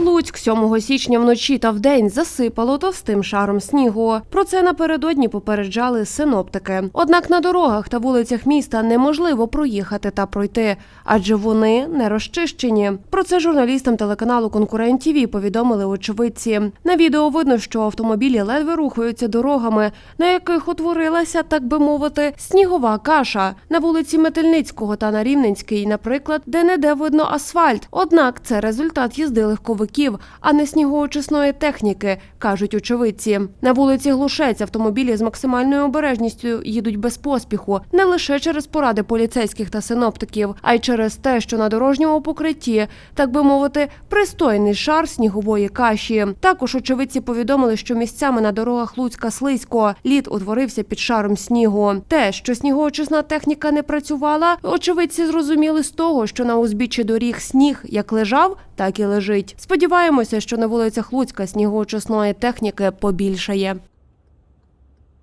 Луцьк 7 січня вночі та вдень засипало товстим шаром снігу. Про це напередодні попереджали синоптики. Однак на дорогах та вулицях міста неможливо проїхати та пройти, адже вони не розчищені. Про це журналістам телеканалу Конкурент ТІВІ повідомили очевидці. На відео видно, що автомобілі ледве рухаються дорогами, на яких утворилася, так би мовити, снігова каша. На вулиці Метельницького та на Рівненській, наприклад, де не де видно асфальт. Однак це результат їзди легковиків, а не снігоочисної техніки, кажуть очевидці. На вулиці Глушець автомобілі з максимальною обережністю їдуть без поспіху, не лише через поради поліцейських та синоптиків, а й через те, що на дорожньому покритті, так би мовити, пристойний шар снігової каші. Також очевидці повідомили, що місцями на дорогах Луцька слизько лід утворився під шаром снігу. Те, що снігоочисна техніка не працювала, очевидці зрозуміли з того, що на узбіччі доріг сніг як лежав, так і лежить. Сподіваємося, що на вулицях Луцька снігоочисної техніки побільшає.